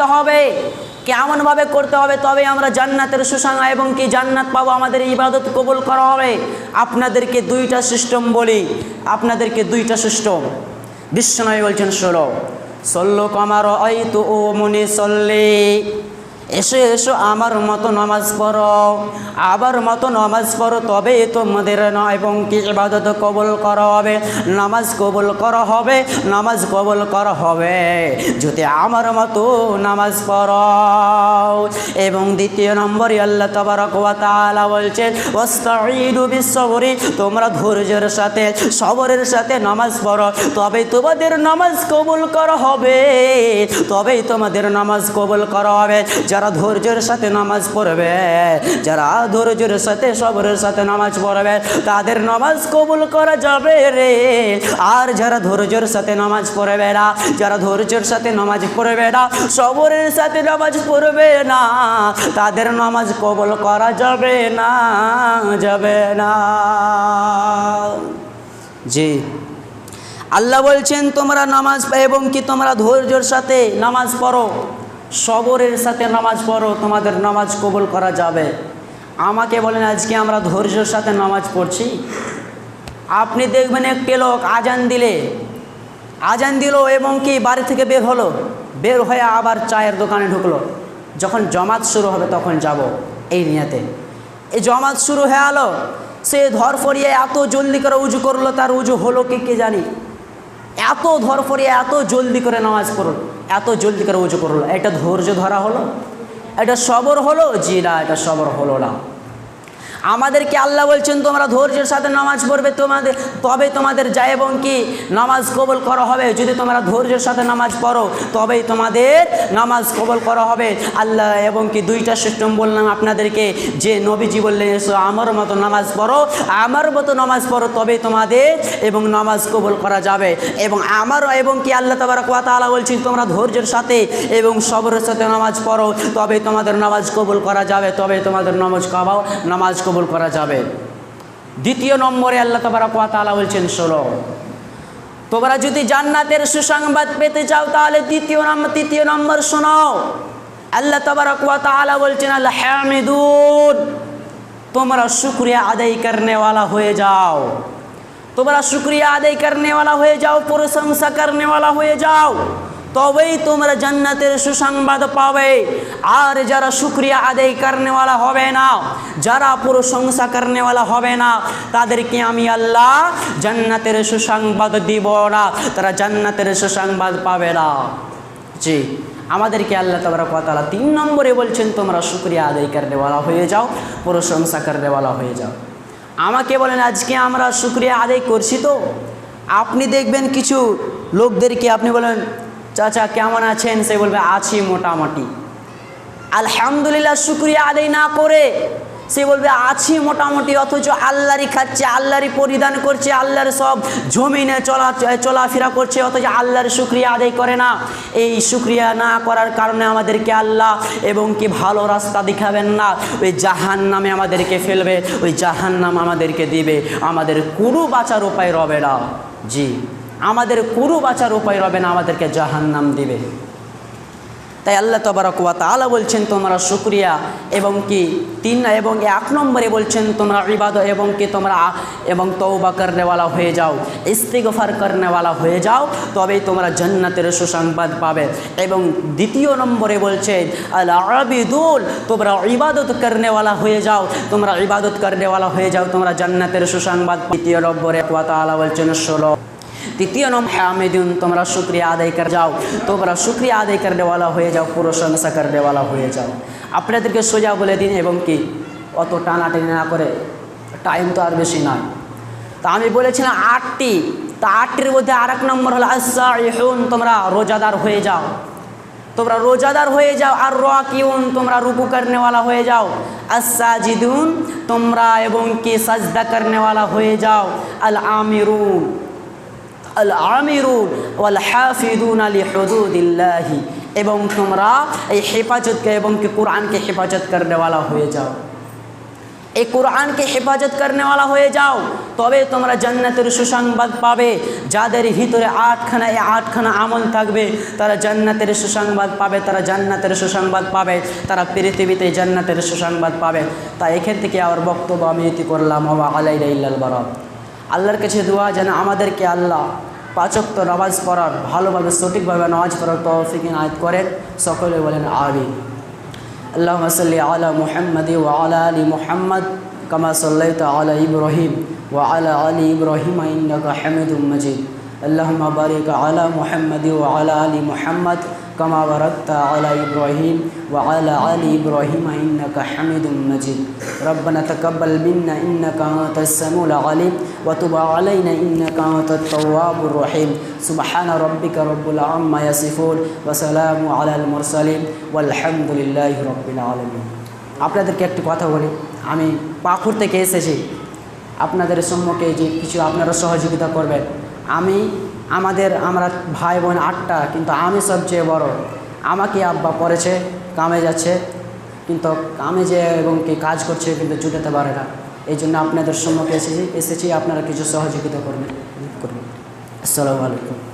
করতে হবে। কেমনভাবে করতে হবে তবে আমরা জান্নাতের সুসংজ্ঞা এবং কি জান্নাত পাবো আমাদের ইবাদত কবুল করা হবে। আপনাদেরকে দুইটা সিস্টেম বলি। আপনাদেরকে দুইটা সিস্টেম বিশ্বনয় বলছেন ষোলো সল্লো কমার ও মনে সল্লে। এসো এসো, আমার মতো নামাজ পড়ো। আবার মতো নামাজ পড়ো, তবে তোমাদের ন এবং কি ইবাদত কবুল করা হবে, নামাজ কবুল করা হবে, নামাজ কবুল করা হবে। যদি আমার মতো নামাজ পড়ো। এবং দ্বিতীয় নম্বরে আল্লাহ তবারক ওয়া তাআলা বলছেন বিসসবরি তোমরা ধৈর্যের সাথে, সবরের সাথে নামাজ পড়ো। তবে তোমাদের নামাজ কবুল করা হবে, তবেই তোমাদের নামাজ কবুল করা হবে। যারা ধৈর্যের সাথে নামাজ পড়বে, যারা ধৈর্যের সাথে সবরের সাথে নামাজ পড়বে, তাদের নামাজ কবুল করা যাবে রে। আর যারা ধৈর্যের সাথে নামাজ পড়বে না, যারা ধৈর্যের সাথে নামাজ পড়বে না, সবরের সাথে নামাজ পড়বে না, তাদের নামাজ কবুল করা যাবে না যাবে না। জি। আল্লাহ বলছেন, তোমরা নামাজ এবং কি তোমরা ধৈর্যের সাথে নামাজ পড়ো? সবরের সাথে নামাজ পড়ো, তোমাদের নামাজ কবুল করা যাবে। আমাকে বলেন, আজকে আমরা ধৈর্যের সাথে নামাজ পড়ছি। আপনি দেখবেন একটি লোক আজান দিলে, আজান দিল এবং কি বাড়ি থেকে বের হলো, বের হয়ে আবার চায়ের দোকানে ঢুকলো। যখন জমাত শুরু হবে তখন যাব এই নিয়াতে। এই জমাত শুরু হয়ে আলো, সে ধর ফরিয়ে এত জলদি করে উজু করল, তার উজু হলো কি, কে জানি। এত ধর পরে এত জলদি করে নামাজ পড়ল, এত জলদি করে উজু করল। এটা ধৈর্য ধরা হলো, এটা সবর হলো জি না এটা সবর হলো না। আমাদেরকে আল্লাহ বলছেন, তোমরা ধৈর্যের সাথে নামাজ পড়বে, তোমাদের, তবে তোমাদের যায় এবং কি? নামাজ কবল করা হবে। যদি তোমরা ধৈর্যের সাথে নামাজ পড়ো, তবেই তোমাদের নামাজ কবল করা হবে। আল্লাহ এবং কি দুইটা সিস্টেম বললাম আপনাদেরকে। যে নবীজি বললেন, এসো, আমার মতো নামাজ পড়ো, আমার মতো নামাজ পড়ো, তবেই তোমাদের এবং নামাজ কবল করা যাবে। এবং আমারও এবং কি আল্লাহ কথা আল্লাহ বলছেন, তোমরা ধৈর্যের সাথে এবং সবরের সাথে নামাজ পড়ো তবে তোমাদের নামাজ কবুল করা যাবে তবে তোমাদের নামাজ কাবাও নামাজ কবুল করা যাবে। দ্বিতীয় নম্বরে আল্লাহ তোমরা কালা বলছেন ষোলো তোমরা যদি জান্নাতের সুসংবাদ পেতে চাও, তাহলে দ্বিতীয় নম্বর তৃতীয় নম্বর শোনাও আল্লাহ তবরকালা বলছেন আল্লাহ হ্যামিদুদ তোমরা শুক্রিয়া আদায় করনেওয়ালা হয়ে যাও। তোমরা শুক্রিয়া আদায় করনেওয়ালা হয়ে যাও, প্রশংসা করনেওয়ালা হয়ে যাও। তবেই তোমরা জান্নাতের সুসংবাদ পাবে। আর যারা শুক্রিয়া আদায় করনেওয়ালা হবে না, যারা প্রশংসা করনেওয়ালা হবে না, তাদেরকে আমি আল্লাহ জান্নাতের সুসংবাদ দিব না। তারা জান্নাতের সুসংবাদ পাবে না। জি, আমাদেরকে আল্লাহ তাবার কথা তিন নম্বরে বলছেন, তোমরা শুক্রিয়া আদায় করনেওয়ালা হয়ে যাও, প্রশংসা করনেওয়ালা হয়ে যাও। আমাকে বলেন, আজকে আমরা শুক্রিয়া আদায় করছি তো? আপনি দেখবেন কিছু লোকদেরকে আপনি বলেন চাচা কেমন আছেন? সে বলবে, আছি মোটামুটি। আলহামদুলিল্লাহ, শুক্রিয়া আদায় না করে সে বলবে, আছি মোটামুটি, অথচ আল্লাহরই খাচ্ছে, আল্লাহরই পরিধান করছে, আল্লাহর সব জমিনে চলা, চলাফেরা করছে, অথচ আল্লাহর শুক্রিয়া আদায় করে না। এই শুক্রিয়া না করার কারণে আমাদেরকে আল্লাহ এবং কি ভালো রাস্তা দেখাবেন না। ওই জাহান নামে আমাদেরকে ফেলবে, ওই জাহান নাম আমাদেরকে দিবে। আমাদের কোনো বাঁচার উপায় রবে না। জি। আমাদের কোনো বাঁচার উপায় রবে না, আমাদেরকে জাহান নাম দিবে। তাই আল্লাহ তবরকুয়া তালা বলছেন, তোমরা শুক্রিয়া এবং কি তিন এবং এক নম্বরে বলছেন, তোমরা ইবাদ এবং কি তোমরা এবং তৌবা করনেওয়ালা হয়ে যাও, ইস্তিগফার করনেওয়ালা হয়ে যাও, তবেই তোমরা জান্নাতের সুসংবাদ পাবে। এবং দ্বিতীয় নম্বরে বলছেন আল আবিদুল, তোমরা ইবাদত করনেওয়ালা হয়ে যাও, তোমরা ইবাদত করনেওয়ালা হয়ে যাও, তোমরা জান্নাতের সুসংবাদ দ্বিতীয় নম্বরে কুয়া তালা বলছেন, ষোলো তৃতীয় নম, হামিদুন, তোমরা শুক্রিয়া আদায় করে যাও। তোমরা শুক্রিয়া আদায় করনেওয়ালা হয়ে যাও প্রশংসা করনেওয়ালা হয়ে যাও। আপনাদেরকে সোজা বলে দিন এবং কি, অত টানাটানি না করে টাইম তো আর বেশি নয়। তা আমি বলেছিলাম আটটি, তা আটটির মধ্যে আর এক নম্বর হলো আসা ইহুন তোমরা রোজাদার হয়ে যাও। তোমরা রোজাদার হয়ে যাও আর রাকিউন তোমরা রুকু করনেওয়ালা হয়ে যাও। আসাজিদুন তোমরা এবং কি, সাজদা করনেওয়ালা হয়ে যাও। আল আমিরুন আল এবং তোমরা এই হেফাজতকে এবং কি কোরআনকে হেফাজত করেওয়ালা হয়ে যাও। এই কোরআনকে হেফাজত করেওয়ালা হয়ে যাও। তবে তোমরা জান্নাতের সুসংবাদ পাবে। যাদের ভিতরে আটখানা, এই আটখানা আমল থাকবে, তারা জান্নাতের সুসংবাদ পাবে, তারা জান্নাতের সুসংবাদ পাবে, তারা পৃথিবীতে জান্নাতের সুসংবাদ পাবে। তাই এখান থেকে আমার বক্তব্য আমি এটি করলাম। বাবা আলাই ইল্লাল বারব আল্লাহর কাছে দোয়া, যেন আমাদেরকে আল্লাহ পাচক্ত নামাজ পড়ার ভালোভাবে, সঠিকভাবে নামাজ পড়ার তৌফিক আয়ত করেন। সকলে বলেন আবি আল্লাহ সাল্লি আলা মুহাম্মদ ও আলা আলী মুহাম্মদ, কামা সাল্লাইত আলা ইব্রাহিম ও আলা আলী ইব্রাহিম, ইন্নাকা উম মজিদ। আল্লাহ বারিক আলা মুহাম্মদ ও আলা আলী মুহাম্মদ كما باركت على ابراهيم وعلى ال ابراهيم انك حميد مجيد ربنا تقبل منا انك انت السميع العليم وتب علينا انك انت التواب الرحيم سبحان ربك رب العامة يصفون وسلام على المرسلين والحمد لله رب العالمين আপনাদেরকে একটি কথা বলি আমি পাখুর থেকে এসেছি আপনাদের সম্মুখে যে কিছু আপনারা সহযোগিতা করবেন আমি আমাদের আমরা ভাই বোন আটটা, কিন্তু আমি সবচেয়ে বড়। আমাকে আব্বা পড়েছে কামে যাচ্ছে, কিন্তু কামে যে এবং কি কাজ করছে কিন্তু জুটাতে পারে না। এই জন্য আপনাদের সম্মুখে এসেছি এসেছি, আপনারা কিছু সহযোগিতা করবেন। করবেন। আসসালামু আলাইকুম।